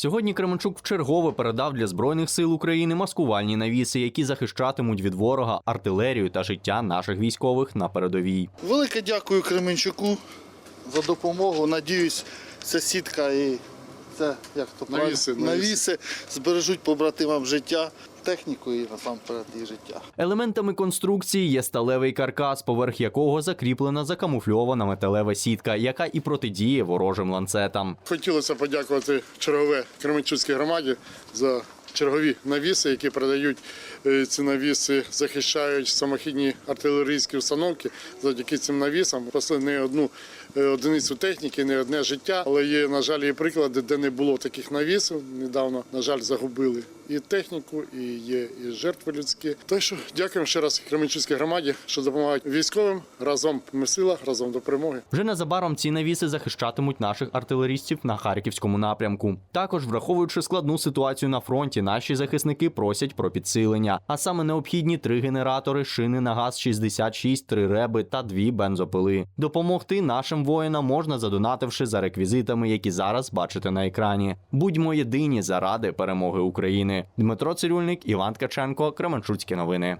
Сьогодні Кременчук вчергове передав для збройних сил України маскувальні навіси, які захищатимуть від ворога артилерію та життя наших військових на передовій. Велике дякую Кременчуку за допомогу. Надіюсь, ця сітка і це як то правильно? Навіси, навіси. навіси збережуть побратимам життя, техніку і насамперед і життя. Елементами конструкції є сталевий каркас, поверх якого закріплена закамуфльована металева сітка, яка і протидіє ворожим ланцетам. Хотілося подякувати чергове Кременчуцькій громаді за чергові навіси, які передають ці навіси, захищають самохідні артилерійські установки. Завдяки цим навісам спасли не одну е, одиницю техніки, не одне життя. Але є, на жаль, і приклади, де не було таких навісів. Недавно, на жаль, загубили і техніку, і є і жертви людські. Так що дякуємо ще раз Кременчуцькій громаді, що допомагають військовим. Разом ми сила, разом до перемоги. Вже незабаром ці навіси захищатимуть наших артилерістів на харківському напрямку. Також, враховуючи складну ситуацію на фронті, наші захисники просять про підсилення, а саме необхідні три генератори, шини на газ 66, три реби та дві бензопили. Допомогти нашим воїнам можна задонативши за реквізитами, які зараз бачите на екрані. Будьмо єдині заради перемоги України. Дмитро Цирюльник, Іван Ткаченко, Кременчуцькі новини.